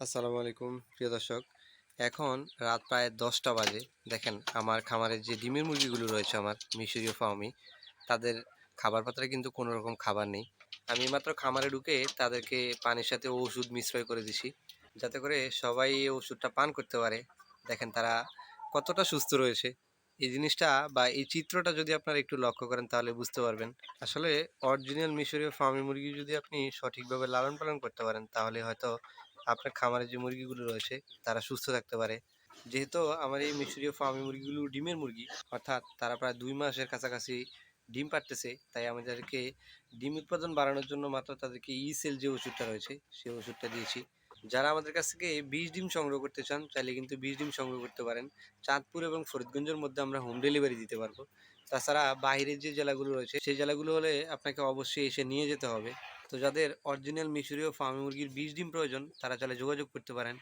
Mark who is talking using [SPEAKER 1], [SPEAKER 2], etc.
[SPEAKER 1] আসসালামু আলাইকুম, প্রিয় দর্শক। এখন রাত প্রায় দশটা বাজে। দেখেন, আমার খামারের যে ডিমের মুরগিগুলো রয়েছে আমার, মিশরীয় ফার্মি তাদের খাবার পাত্রে কিন্তু কোনো রকম খাবার নেই। আমি মাত্র খামারে ঢুকে তাদেরকে পানির সাথে ওষুধ মিশ্রয় করে দিছি, যাতে করে সবাই ওষুধটা পান করতে পারে। দেখেন, তারা কতটা সুস্থ রয়েছে। এই জিনিসটা বা এই চিত্রটা যদি আপনারা একটু লক্ষ্য করেন, তাহলে বুঝতে পারবেন। আসলে অরিজিনাল মিশরীয় ফার্মি মুরগি যদি আপনি সঠিকভাবে লালন পালন করতে পারেন, তাহলে হয়তো আপনার খামারে যে মুরগিগুলো রয়েছে, তারা সুস্থ থাকতে পারে। যেহেতু আমার এই মিশরীয় ফার্মি মুরগিগুলো ডিমের মুরগি, অর্থাৎ তারা প্রায় দুই মাসের কাছাকাছি ডিম পাড়তেছে, তাই আমাদেরকে ডিম উৎপাদন বাড়ানোর জন্য মাত্র তাদেরকে ই সেল যে ওষুধটা রয়েছে, সেই ওষুধটা দিয়েছি। যারা আমাদের কাছ থেকে বিশ ডিম সংগ্রহ করতে চান, চাইলে কিন্তু বিশ ডিম সংগ্রহ করতে পারেন। চাঁদপুর এবং ফরিদগঞ্জের মধ্যে আমরা হোম ডেলিভারি দিতে পারব। তাছাড়া বাইরের যে জেলাগুলো রয়েছে, সেই জেলাগুলো হলে আপনাকে অবশ্যই এসে নিয়ে যেতে হবে। তো যাদের অরিজিনাল মিশরীয় ফার্মি মুরগির বিশ ডিম প্রয়োজন তারা চাইলে যোগাযোগ করতে পারেন।